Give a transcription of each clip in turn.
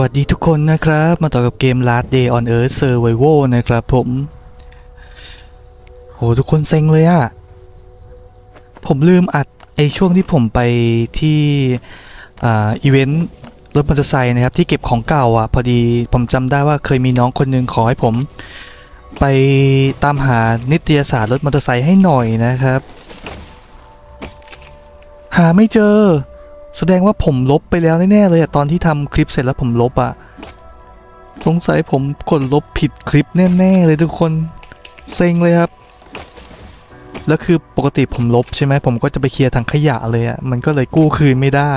วัสดีทุกคนนะครับ มาต่อกับเกม Last Day on Earth Survival นะครับผม โห ทุกคนเซ็งเลยอะผมลืมอัดไอช่วงที่ผมไปที่อ่าอีเวนต์รถมอเตอร์ไซค์นะครับ ที่เก็บของเก่าอะพอดีผมจำได้ว่าเคยมีน้องคนหนึงขอให้ผม ไปตามหานิตยสารรถมอเตอร์ไซค์ให้หน่อยนะครับ หาไม่เจอ แสดงว่าผมลบไปแล้วแน่ๆเลยอะตอนที่ทำคลิปเสร็จแล้วผมลบอะสงสัยผมกดลบผิดคลิปแน่ๆเลยทุกคนเซ็งเลยครับ แล้วคือปกติผมลบใช่ไหมผมก็จะไปเคลียร์ทางขยะเลยอะมันก็เลยกู้คืนไม่ได้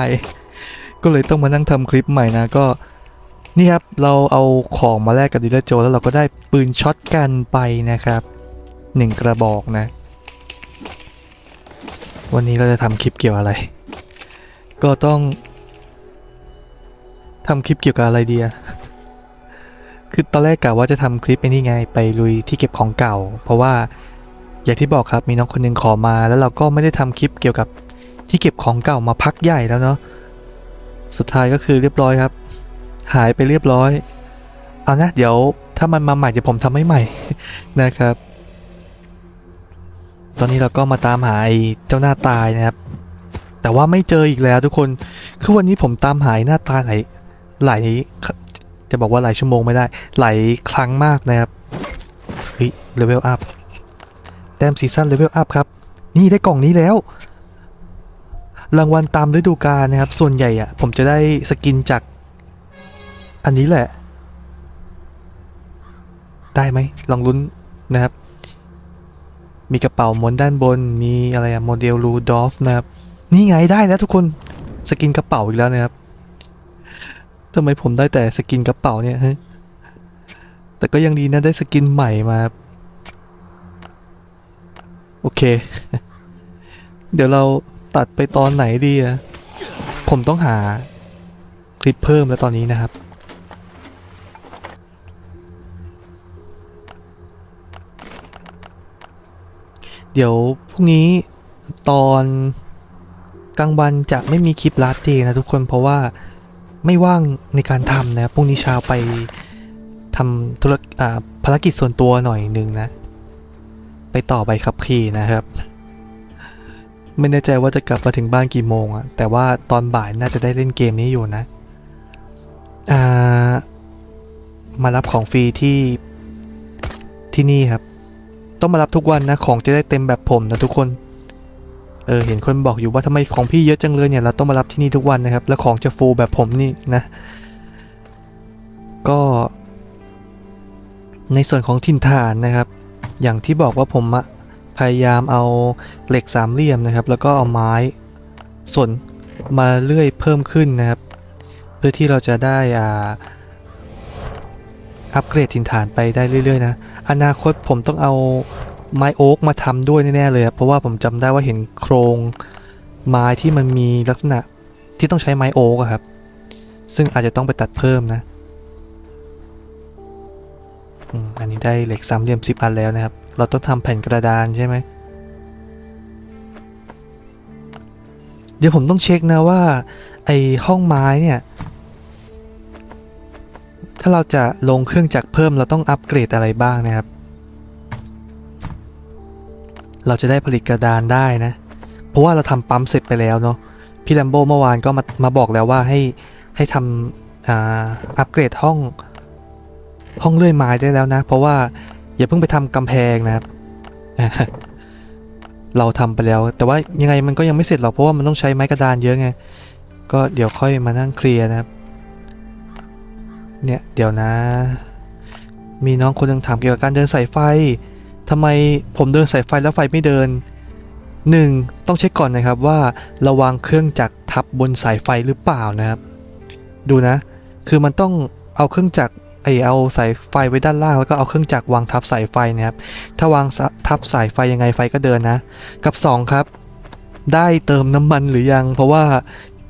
ก็เลยต้องมานั่งทำคลิปใหม่นะก็นี่ครับเราเอาของมาแลกกับดีลเลอร์โจแล้วเราก็ได้ปืนช็อตกันไปนะครับหนึ่งกระบอกนะ วันนี้เราจะทำคลิปเกี่ยวอะไร ก็ต้องทำคลิปเกี่ยวกับอะไรเดีอะคือตอนแรกกะว่าจะทำคลิปไอ้นี่ไง ไปลุยที่เก็บของเก่า เพราะว่าอย่างที่บอกครับมีน้องคนหนึงขอมา แล้วเราก็ไม่ได้ทำคลิปเกี่ยวกับที่เก็บของเก่ามาพักใหญ่แล้วเนาะสุดท้ายก็คือเรียบร้อยครับ หายไปเรียบร้อย เอานะ เดี๋ยวถ้ามันมาใหม่เดี๋ยวผมทำให้ใหม่นะครับ ตอนนี้เราก็มาตามหาไอ้เจ้าหน้าตายนะครับ แต่ว่าไม่เจออีกแล้วทุกคน คือวันนี้ผมตามหายหน้าตาหลายหลายจะบอกว่าหลายชั่วโมงไม่ได้ หลายครั้งมากนะครับเฮ้ยเลเวลอัพแต้มซีซั่นเลเวลอัพครับ นี่ได้กล่องนี้แล้ว รางวัลตามฤดูกาลนะครับ ส่วนใหญ่อะผมจะได้สกินจาก อันนี้แหละ ได้ไหมลองลุ้นนะครับ มีกระเป๋าม้วนด้านบน มีอะไรอะโมเดลรูดอฟนะครับ นี่ไงได้แล้วทุกคนสกินกระเป๋าอีกแล้วนะครับทำไมผมได้แต่สกินกระเป๋าเนี่ยฮะแต่ก็ยังดีนะได้สกินใหม่มาครับโอเค เดี๋ยวเราตัดไปตอนไหนดีอะผมต้องหาคลิปเพิ่มแล้วตอนนี้นะครับ เดี๋ยวพรุ่งนี้ตอน กลางวันจะไม่มีคลิปลาเตนะทุกคนเพราะว่าไม่ว่างในการทำนะพรุ่งนี้เช้าไปทำธุรภารกิจส่วนตัวหน่อยหนึ่งนะ ไปต่อใบขับขี่นะครับ ไม่แน่ใจว่าจะกลับมาถึงบ้านกี่โมงอะแต่ว่าตอนบ่ายน่าจะได้เล่นเกมนี้อยู่นะอ่ามารับของฟรีที่ที่นี่ครับ ต้องมารับทุกวันนะของจะได้เต็มแบบผมนะทุกคน เออเห็นคนบอกอยู่ว่าทำไมของพี่เยอะจังเลยเนี่ยเราต้องมารับที่นี่ทุกวันนะครับ แล้วของจะฟูแบบผมนี่นะ ก็ ในส่วนของถิ่นฐานนะครับ อย่างที่บอกว่าผมพยายามเอาเหล็กสามเหลี่ยมนะครับ แล้วก็เอาไม้สนมาเลื่อยเพิ่มขึ้นนะครับ เพื่อที่เราจะได้อ่าอัปเกรดถิ่นฐานไปได้เรื่อยๆนะ อนาคตผมต้องเอา ไม้โอ๊กมาทำด้วยแน่ๆเลยเพราะว่าผมจำได้ว่าเห็นโครงไม้ที่มันมีลักษณะที่ต้องใช้ไม้โอ๊กครับ ซึ่งอาจจะต้องไปตัดเพิ่มนะอันนี้ได้เหล็กสามเหลี่ยมสิบอันแล้วนะครับ เราต้องทำแผ่นกระดานใช่ไหม เดี๋ยวผมต้องเช็คนะว่า ไอห้องไม้เนี่ย ถ้าเราจะลงเครื่องจักรเพิ่มเราต้องอัปเกรดอะไรบ้างนะครับ เราจะได้ผลิตกระดานได้นะ เพราะว่าเราทำปั๊มเสร็จไปแล้วเนาะพี่แลมโบเมื่อวานก็มามาบอกแล้วว่าให้ให้ทำอ่าอัปเกรดห้องห้องเลื่อยไม้ได้แล้วนะ เพราะว่าอย่าเพิ่งไปทำกำแพงนะครับ เราทำไปแล้ว แต่ว่ายังไงมันก็ยังไม่เสร็จหรอกเพราะว่ามันต้องใช้ไม้กระดานเยอะไงก็เดี๋ยวค่อยมานั่งเคลียร์นะครับ เนี่ยเดี๋ยวนะ มีน้องคนนึงถามเกี่ยวกับการเดินสายไฟ ทำไมผมเดินสายไฟแล้วไฟไม่เดิน 1. ต้องเช็คก่อนนะครับว่าระวางเครื่องจักรทับบนสายไฟหรือเปล่านะครับ ดูนะ คือมันต้องเอาเครื่องจักรไอเอาสายไฟไว้ด้านล่างแล้วก็เอาเครื่องจักรวางทับสายไฟนะครับ ถ้าวางทับสายไฟยังไงไฟก็เดินนะ กับ 2 ครับ ได้เติมน้ำมันหรือยัง เพราะว่า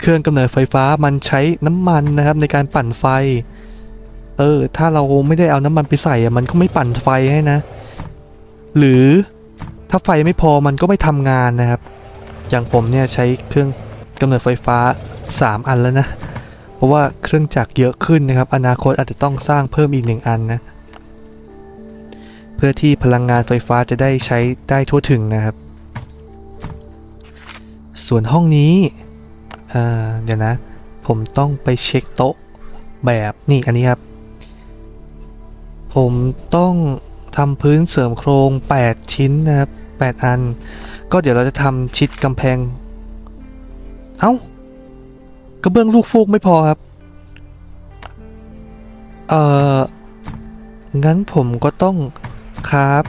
เครื่องกำเนิดไฟฟ้ามันใช้น้ำมันนะครับในการปั่นไฟ เออ ถ้าเราไม่ได้เอาน้ำมันไปใส่อะมันก็ไม่ปั่นไฟให้นะ หรือถ้าไฟไม่พอมันก็ไม่ทำงานนะครับ อย่างผมเนี่ยใช้เครื่องกำเนิดไฟฟ้า 3 อันแล้วนะ เพราะว่าเครื่องจักรเยอะขึ้นนะครับ อนาคตอาจจะต้องสร้างเพิ่มอีกหนึ่งอันนะ เพื่อที่พลังงานไฟฟ้าจะได้ใช้ได้ทั่วถึงนะครับ ส่วนห้องนี้เดี๋ยวนะ ผมต้องไปเช็คโต๊ะแบบนี่อันนี้ครับ ผมต้อง ทำพื้นเสริมโครง 8 ชิ้นนะครับ8อัน ก็เดี๋ยวเราจะทำชิดกำแพง เอ้ากระเบื้องลูกฟูกไม่พอครับ เอ่อ งั้นผมก็ต้องครับ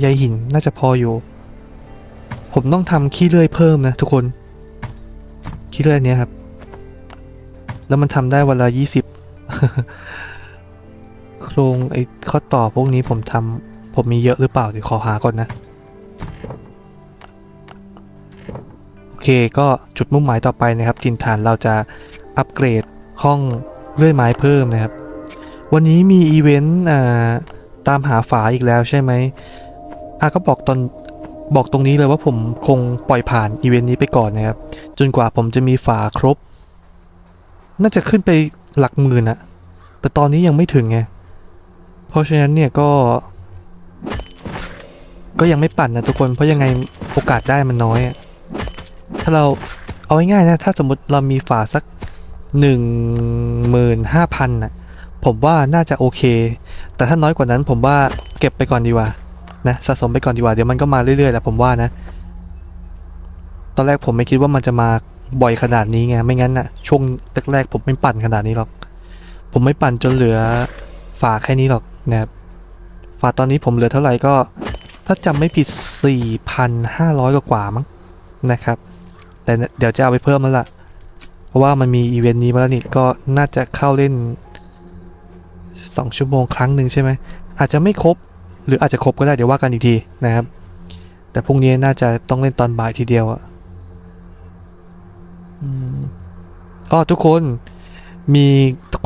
ใยหินน่าจะพออยู่ ผมต้องทำขี้เลื่อยเพิ่มนะทุกคน ขี้เลื่อยอันนี้ครับ แล้วมันทำได้วันละยี่สิบ โครงไอ้ข้อต่อพวกนี้ผมทำผมมีเยอะหรือเปล่าเดี๋ยวขอหาก่อนนะ โอเคก็จุดมุ่งหมายต่อไปนะครับถิ่นฐานเราจะอัปเกรดห้องเลื่อยไม้เพิ่มนะครับ วันนี้มีอีเวนต์ตามหาฝาอีกแล้วใช่ไหมอะก็บอกตอนบอกตรงนี้เลยว่าผมคงปล่อยผ่านอีเวนต์นี้ไปก่อนนะครับ จนกว่าผมจะมีฝาครบ น่าจะขึ้นไปหลักหมื่นอะแต่ตอนนี้ยังไม่ถึงไง เพราะฉะนั้นเนี่ยก็ ก็ยังไม่ปั่นนะทุกคนเพราะยังไงโอกาสได้มันน้อยอะถ้าเราเอาง่ายๆนะ ถ้าสมมติเรามีฝาสักหนึ่งหมื่นห้าพันน่ะ ผมว่าน่าจะโอเค แต่ถ้าน้อยกว่านั้นผมว่าเก็บไปก่อนดีกว่านะสะสมไปก่อนดีกว่าเดี๋ยวมันก็มาเรื่อยๆแหละผมว่านะ ตอนแรกผมไม่คิดว่ามันจะมาบ่อยขนาดนี้ไงไม่งั้นน่ะช่วงแรกๆผมไม่ปั่นขนาดนี้หรอก ผมไม่ปั่นจนเหลือ ฝาแค่นี้หรอกนะครับฝาตอนนี้ผมเหลือเท่าไหร่ก็ ถ้าจำไม่ผิด 4,500 กว่าๆมั้งนะครับ แต่เดี๋ยวจะเอาไปเพิ่มแล้วล่ะ เพราะว่ามันมีอีเวนต์นี้มาแล้วนี่ก็น่าจะเข้าเล่น 2 ชั่วโมงครั้งหนึ่งใช่ไหม อาจจะไม่ครบ หรืออาจจะครบก็ได้เดี๋ยวว่ากันอีกทีนะครับ แต่พรุ่งนี้น่าจะต้องเล่นตอนบ่ายทีเดียวอะอ๋อทุกคนมี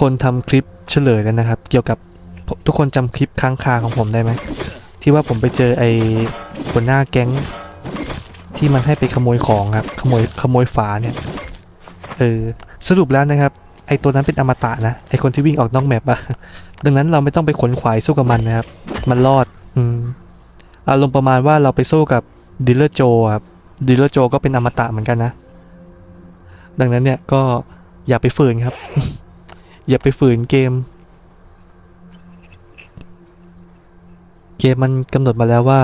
คนทำคลิป เฉลยแล้วนะครับ เกี่ยวกับทุกคนจำคลิปค้างคาของผมได้ไหมที่ว่าผมไปเจอไอ้หัวหน้าแก๊ง ที่มันให้ไปขโมยของครับขโมยขโมยฝาเนี่ยเออสรุปแล้วนะครับ ไอ้ตัวนั้นเป็นอมตะนะไอ้คนที่วิ่งออกนอกแมปอะดังนั้นเราไม่ต้องไปขนขวายสู้กับมันนะครับ มันรอดอืมอารมณ์ประมาณว่าเราไปสู้กับดิลเลอร์โจครับดิลเลอร์โจก็เป็นอมตะเหมือนกันนะ ดังนั้นเนี่ยก็อย่าไปฝืนครับ อย่าไปฝืนเกม เกมมันกำหนดมาแล้วว่า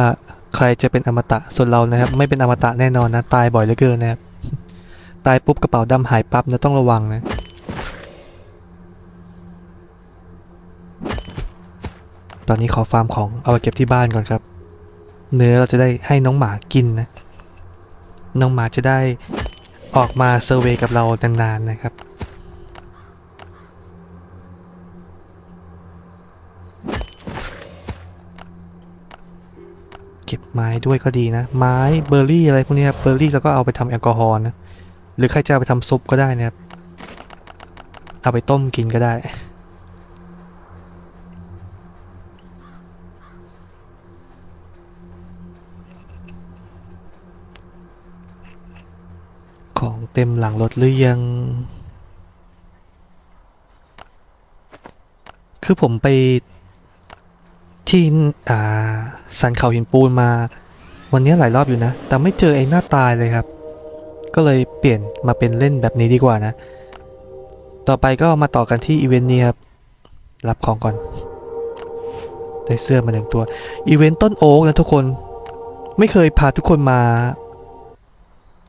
ใครจะเป็นอมตะส่วนเรานะครับ ไม่เป็นอมตะแน่นอนนะ ตายบ่อยเหลือเกินนะครับ ตายปุ๊บกระเป๋าดำหายปั๊บนะต้องระวังนะตอนนี้ขอฟาร์มของเอาไปเก็บที่บ้านก่อนครับ เนื้อเราจะได้ให้น้องหมากินนะ น้องหมาจะได้ออกมาเซอร์เวยกับเรานานๆนะครับ ไม้ด้วยก็ดีนะ ไม้เบอร์รี่อะไรพวกนี้ครับเบอร์รี่แล้วก็เอาไปทำแอลกอฮอล์นะหรือใครจะเอาไปทำซุปก็ได้นะครับเอาไปต้มกินก็ได้ ของเต็มหลังรถหรือยัง คือผมไป ที่อ่าสันเขาหินปูนมา วันนี้หลายรอบอยู่นะ แต่ไม่เจอไอ้หน้าตายเลยครับ ก็เลยเปลี่ยนมาเป็นเล่นแบบนี้ดีกว่านะ ต่อไปก็มาต่อกันที่อีเวนต์นี้ครับรับของก่อน ได้เสื้อมาหนึ่งตัว อีเวนต์ต้นโอ๊กนะทุกคน ไม่เคยพาทุกคนมา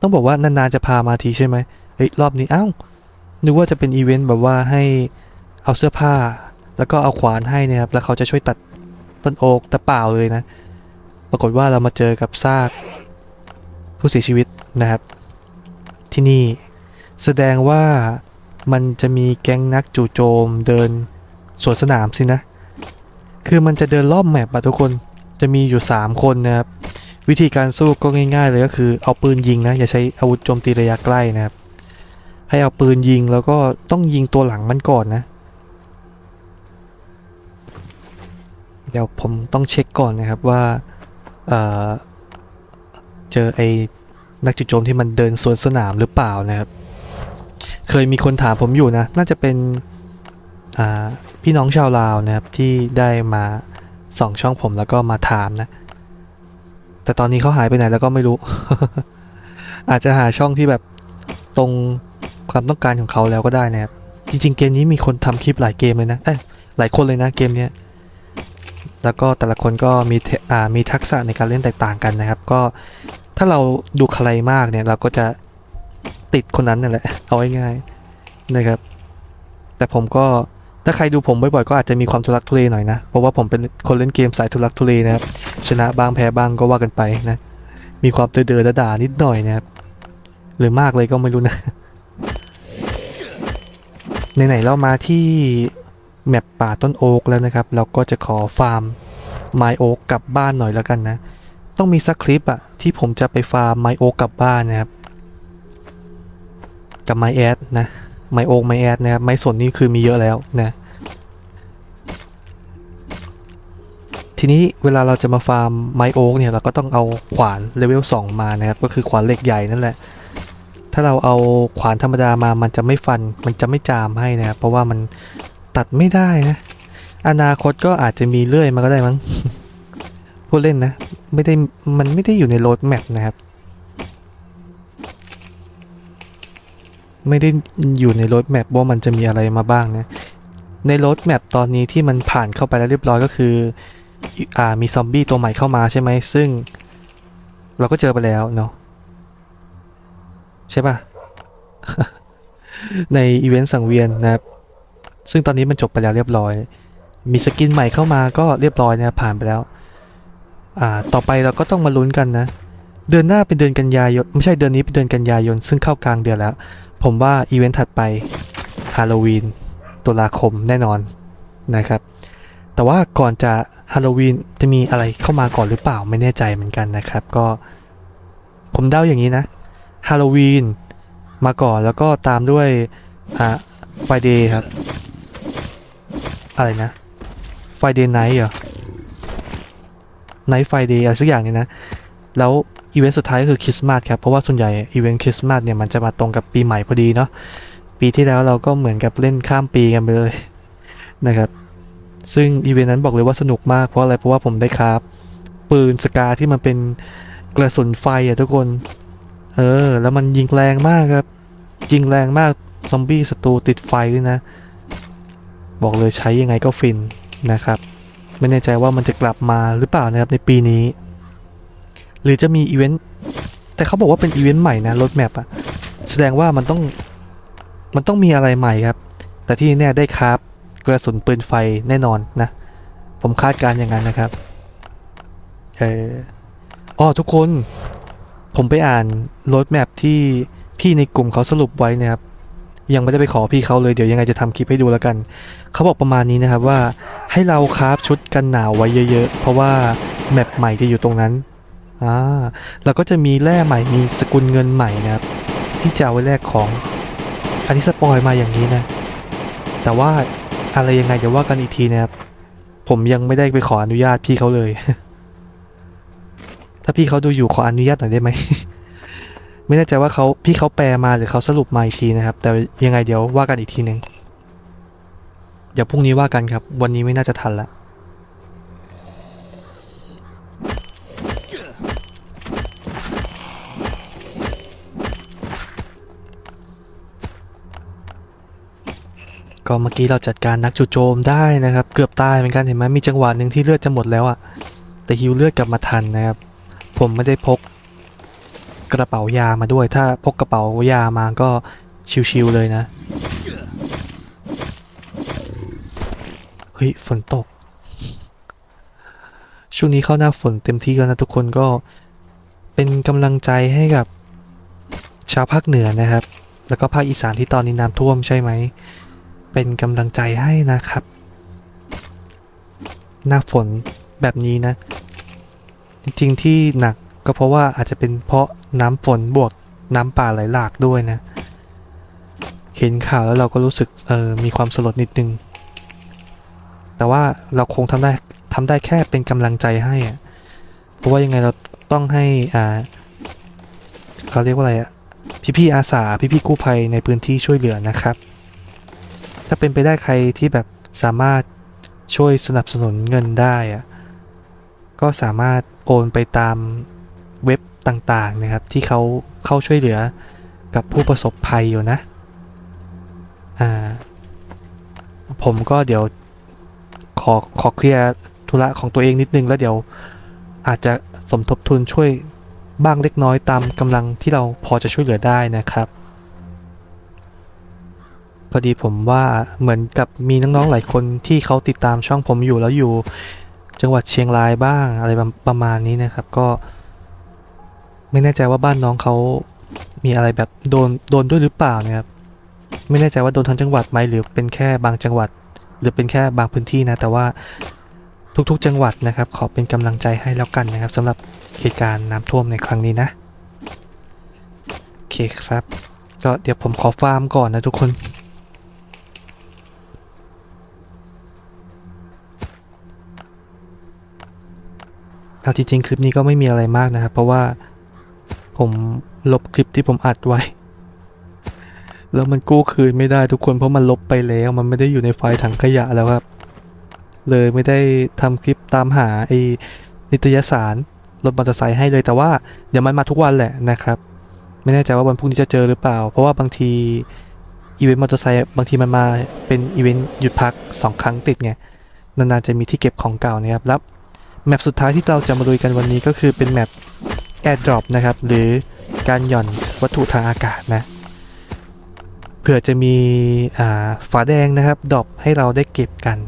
ต้องบอกว่านานๆจะพามาทีใช่ไหมเฮ้ยรอบนี้เอ้านึกว่าจะเป็นอีเวนต์แบบว่าให้เอาเสื้อผ้า แล้วก็เอาขวานให้นะครับ แล้วเขาจะช่วยตัด ต้นโอ๊กแต่เปล่าเลยนะ ปรากฏว่าเรามาเจอกับซากผู้เสียชีวิตนะครับ ที่นี่แสดงว่ามันจะมีแก๊งนักจู่โจมเดินสวนสนามสินะ คือมันจะเดินรอบแมปอะทุกคนจะมีอยู่ 3 คนนะครับ วิธีการสู้ก็ง่ายๆเลยก็คือเอาปืนยิงนะ อย่าใช้อาวุธโจมตีระยะใกล้นะครับ ให้เอาปืนยิงแล้วก็ต้องยิงตัวหลังมันก่อนนะ เดี๋ยวผมต้องเช็คก่อนนะครับว่าเเจอไอ้นักจุโจมที่มันเดินสวนสนามหรือเปล่านะครับ เคยมีคนถามผมอยู่นะ น่าจะเป็นพี่น้องชาวลาวนะครับที่ได้มาส่องช่องผมแล้วก็มาถามนะ แต่ตอนนี้เขาหายไปไหนแล้วก็ไม่รู้ อาจจะหาช่องที่แบบตรงความต้องการของเขาแล้วก็ได้นะครับ จริงๆ เกมนี้มีคนทำคลิปหลายเกมเลยนะ เอ้หลายคนเลยนะเกมเนี้ย แล้วก็แต่ละคนก็มีทอ่ามีทักษะในการเล่นแตกต่างกันนะครับ ก็ถ้าเราดูใครมากเนี่ยเราก็จะติดคนนั้นนั่นแหละ เอาง่ายๆนะครับ แต่ผมก็ถ้าใครดูผมบ่อยๆก็อาจจะมีความทุลักทุเลหน่อยนะ เพราะว่าผมเป็นคนเล่นเกมสายทุลักทุเลนะครับ ชนะบ้างแพ้บ้างก็ว่ากันไปนะ มีความเดือดด่านิดหน่อยนะครับ หรือมากเลยก็ไม่รู้นะไหนๆเรามาที่ แมปป่าต้นโอ๊กแล้วนะครับ เราก็จะขอฟาร์มไมโอ๊กกลับบ้านหน่อยแล้วกันนะ ต้องมีสักคลิปอะที่ผมจะไปฟาร์มไมโอ๊กกลับบ้านนะครับ กับไมแอดนะไมโอ๊กไมแอดนะครับไม้สนนี่คือมีเยอะแล้วนะทีนี้เวลาเราจะมาฟาร์มไมโอ๊กเนี่ยเราก็ต้องเอาขวานเลเวล2 มานะครับ ก็คือขวานเหล็กใหญ่นั่นแหละ ถ้าเราเอาขวานธรรมดามามันจะไม่ฟันมันจะไม่จามให้นะครับเพราะว่ามัน ตัดไม่ได้นะ อนาคตก็อาจจะมีเลื่อยมาก็ได้มั้งพูดเล่นนะ ไม่ได้มันไม่ได้อยู่ในโรดแมปนะครับ ไม่ได้อยู่ในโรดแมปว่ามันจะมีอะไรมาบ้างนะ ในโรดแมปตอนนี้ที่มันผ่านเข้าไปแล้วเรียบร้อยก็คืออ่ามีซอมบี้ตัวใหม่เข้ามาใช่ไหมซึ่ง เราก็เจอไปแล้วเนาะใช่ปะในอีเวนต์สังเวียนนะครับ ซึ่งตอนนี้มันจบไปแล้วเรียบร้อย มีสกินใหม่เข้ามาก็เรียบร้อยนะผ่านไปแล้ว อ่า ต่อไปเราก็ต้องมาลุ้นกันนะ เดือนหน้าเป็นเดือนกันยายน ไม่ใช่เดือนนี้เป็นเดือนกันยายน ซึ่งเข้ากลางเดือนแล้ว ผมว่าอีเวนต์ถัดไปฮาโลวีนตุลาคมแน่นอนนะครับ แต่ว่าก่อนจะฮาโลวีนจะมีอะไรเข้ามาก่อนหรือเปล่าไม่แน่ใจเหมือนกันนะครับ ก็ ผมเดาอย่างนี้นะฮาโลวีนมาก่อนแล้วก็ตามด้วยอ่าไฟเดย์ครับ อะไรนะไฟเดย์ไนท์เหรอไนท์ไฟเดย์อะไรสักอย่างเนี่ยนะ แล้วอีเวนต์สุดท้ายก็คือคริสต์มาสครับ เพราะว่าส่วนใหญ่อีเวนต์คริสต์มาสเนี่ยมันจะมาตรงกับปีใหม่พอดีเนาะปีที่แล้วเราก็เหมือนกับเล่นข้ามปีกันไปเลยนะครับ ซึ่งอีเวนต์นั้นบอกเลยว่าสนุกมากเพราะอะไรเพราะว่าผมได้คราฟปืนสกาที่มันเป็นกระสุนไฟอะทุกคน เออ แล้วมันยิงแรงมากครับ ยิงแรงมากซอมบี้ศัตรูติดไฟด้วยนะ บอกเลยใช้ยังไงก็ฟินนะครับ ไม่แน่ใจว่ามันจะกลับมาหรือเปล่านะครับในปีนี้ หรือจะมีอีเวนต์แต่เขาบอกว่าเป็นอีเวนต์ใหม่นะรถแมพอะแสดงว่ามันต้องมันต้องมีอะไรใหม่ครับ แต่ที่แน่ได้คราฟกระสุนปืนไฟแน่นอนนะ ผมคาดการ์อย่างนั้นนะครับเอออ๋อทุกคน ผมไปอ่านรถแมพที่พี่ในกลุ่มเขาสรุปไว้นะครับ ยังไม่ได้ไปขอพี่เขาเลยเดี๋ยวยังไงจะทำคลิปให้ดูแล้วกัน เขาบอกประมาณนี้นะครับว่าให้เราคราฟชุดกันหนาวไว้เยอะๆ เพราะว่าแมปใหม่จะอยู่ตรงนั้นอ่าแล้วก็จะมีแร่ใหม่มีสกุลเงินใหม่นะครับ ที่จะเอาไว้แลกของ อันนี้สปอยมาอย่างนี้นะ แต่ว่าอะไรยังไงเดี๋ยวว่ากันอีกทีนะครับ ผมยังไม่ได้ไปขออนุญาตพี่เขาเลย ถ้าพี่เขาดูอยู่ขออนุญาตหน่อยได้ไหม ไม่แน่ใจว่าเขาพี่เขาแปลมาหรือเขาสรุปมาอีกทีนะครับ แต่ยังไงเดี๋ยวว่ากันอีกทีหนึ่งเดี๋ยวพรุ่งนี้ว่ากันครับ วันนี้ไม่น่าจะทันละก็เมื่อกี้เราจัดการนักจู่โจมได้นะครับ เกือบตายเหมือนกันเห็นไหมมีจังหวะหนึ่งที่เลือดจะหมดแล้วอะแต่ฮิวเลือดกลับมาทันนะครับ ผมไม่ได้พก กระเป๋ายามาด้วย ถ้าพกกระเป๋ายามาก็ชิวๆเลยนะ เฮ้ย ฝนตก ช่วงนี้เข้าหน้าฝนเต็มที่แล้วนะทุกคนก็เป็นกำลังใจให้กับชาวภาคเหนือนะครับ แล้วก็ภาคอีสานที่ตอนนี้น้ำท่วมใช่ไหม เป็นกำลังใจให้นะครับ หน้าฝนแบบนี้นะ จริงๆที่หนักก็เพราะว่าอาจจะเป็นเพราะ น้ำฝนบวกน้ำป่าไหลหลากด้วยนะ เห็นข่าวแล้วเราก็รู้สึกเออมีความสลดนิดนึง แต่ว่าเราคงทำได้ทำได้แค่เป็นกำลังใจให้เพราะว่ายังไงเราต้องให้อ่าเขาเรียกว่าอะไรอะพี่ๆอาสาพี่ๆกู้ภัยในพื้นที่ช่วยเหลือนะครับ ถ้าเป็นไปได้ใครที่แบบสามารถช่วยสนับสนุนเงินได้อะก็สามารถโอนไปตามเว็บ ต่างๆนะครับที่เขาเข้าช่วยเหลือกับผู้ประสบภัยอยู่นะอ่าผมก็เดี๋ยวขอขอเคลียร์ธุระของตัวเองนิดนึงแล้วเดี๋ยวอาจจะสมทบทุนช่วยบ้างเล็กน้อยตามกำลังที่เราพอจะช่วยเหลือได้นะครับ พอดีผมว่าเหมือนกับมีน้องๆหลายคนที่เขาติดตามช่องผมอยู่แล้วอยู่ จังหวัดเชียงรายบ้างอะไรประประมาณนี้นะครับ ก็ ไม่แน่ใจว่าบ้านน้องเขามีอะไรแบบโดนโดนด้วยหรือเปล่านะครับไม่แน่ใจว่าโดนทั้งจังหวัดไหมหรือเป็นแค่บางจังหวัด หรือเป็นแค่บางพื้นที่นะ แต่ว่าทุกๆจังหวัดนะครับ ขอเป็นกำลังใจให้แล้วกันนะครับสำหรับเหตุการณ์น้ำท่วมในครั้งนี้นะโอเคครับ ก็เดี๋ยวผมขอฟาร์มก่อนนะทุกคนเอาจริงๆ คลิปนี้ก็ไม่มีอะไรมากนะครับ เพราะว่า ผมลบคลิปที่ผมอัดไว้ แล้วมันกู้คืนไม่ได้ทุกคนเพราะมันลบไปแล้วมันไม่ได้อยู่ในไฟล์ถังขยะแล้วครับ เลยไม่ได้ทำคลิปตามหาไอ้นิตยสารรถมอเตอร์ไซค์ให้เลยแต่ว่าเดี๋ยวมันมาทุกวันแหละนะครับ ไม่แน่ใจว่าวันพรุ่งนี้จะเจอหรือเปล่า เพราะว่าบางทีอีเวนต์มอเตอร์ไซค์บางทีมันมาเป็นอีเวนต์หยุดพักสองครั้งติดไงนานๆจะมีที่เก็บของเก่านะครับแล้วแมปสุดท้ายที่เราจะมาลุยกันวันนี้ก็คือเป็นแมป Airdrop นะครับ หรือการหย่อนวัตถุทางอากาศนะเผื่อจะมีฝาแดงนะครับดรอปให้เราได้เก็บกัน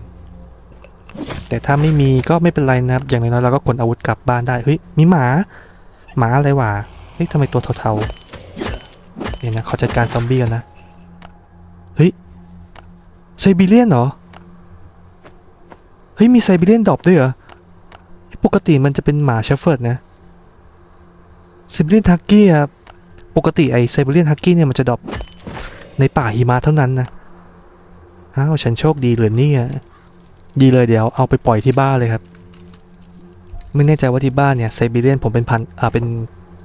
แต่ถ้าไม่มีก็ไม่เป็นไรนะครับ อย่างน้อยๆเราก็ขนอาวุธกลับบ้านได้เฮ้ยมีหมา หมาอะไรวะเฮ้ยทำไมตัวเทาๆเนี่ยนะเขาจัดการซอมบี้กันนะเฮ้ยไซบีเรียนเหรอเฮ้ยมีไซบีเรียนดรอปด้วยเหรอปกติมันจะเป็นหมาเชฟเฟิร์ดนะ ไซบีเรียนฮักกี้ครับปกติไอไซบีเรียนฮักกี้เนี่ยมันจะดรอปในป่าหิมะเท่านั้นนะ อ้าว ฉันโชคดีเหรือเนี่ยดีเลยเดี๋ยวเอาไปปล่อยที่บ้านเลยครับ ไม่แน่ใจว่าที่บ้านเนี่ยไซบีเรียนผมเป็นพันอ่าเป็น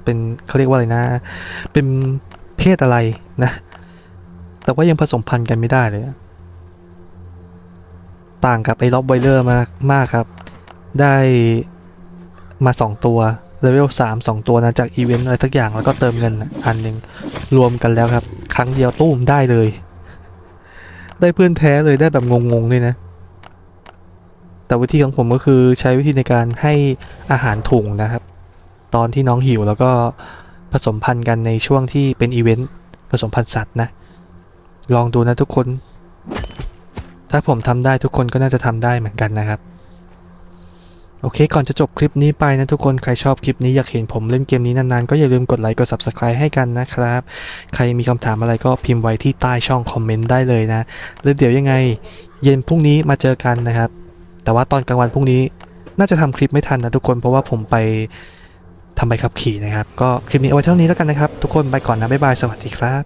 เป็นเขาเรียกว่าอะไรนะ เป็นเพศอะไรนะ แต่ว่ายังผสมพันธุ์กันไม่ได้เลย ต่างกับไอ้ล็อบไวเลอร์มากมากครับ ได้มา2ตัว เลเวล3 2 ตัวนะจากอีเวนต์อะไรสักอย่างแล้วก็เติมเงินอันหนึ่งรวมกันแล้วครับ ครั้งเดียวตุ้มได้เลย ได้เพื่อนแท้เลยได้แบบงงๆเลยนะ แต่วิธีของผมก็คือใช้วิธีในการให้อาหารถุงนะครับ ตอนที่น้องหิวแล้วก็ผสมพันธุ์กันในช่วงที่เป็นอีเวนต์ผสมพันธุ์สัตว์นะ ลองดูนะทุกคน ถ้าผมทำได้ทุกคนก็น่าจะทำได้เหมือนกันนะครับ โอเค ก่อนจะจบคลิปนี้ไปนะทุกคน ใครชอบคลิปนี้อยากเห็นผมเล่นเกมนี้นานๆ ก็อย่าลืมกดไลค์กด Subscribe ให้กันนะครับ ใครมีคำถามอะไรก็พิมพ์ไว้ที่ใต้ช่องคอมเมนต์ได้เลยนะ แล้วเดี๋ยวยังไง เย็นพรุ่งนี้มาเจอกันนะครับ แต่ว่าตอนกลางวันพรุ่งนี้ น่าจะทำคลิปไม่ทันนะทุกคน เพราะว่าผมไปทำใบขับขี่นะครับ ก็คลิปนี้เอาไว้เท่านี้แล้วกันนะครับ ทุกคนไปก่อนนะบ๊ายบายสวัสดีครับ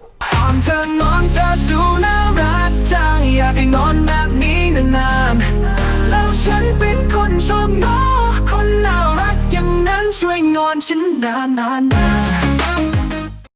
อนเธอนอนเธอดูน่ารักจังอยากให้นอนแบบนี้นานๆ ฉันเป็นคนชอบงอคนน่ารักอย่างนั้นช่วยงอนฉันนานๆ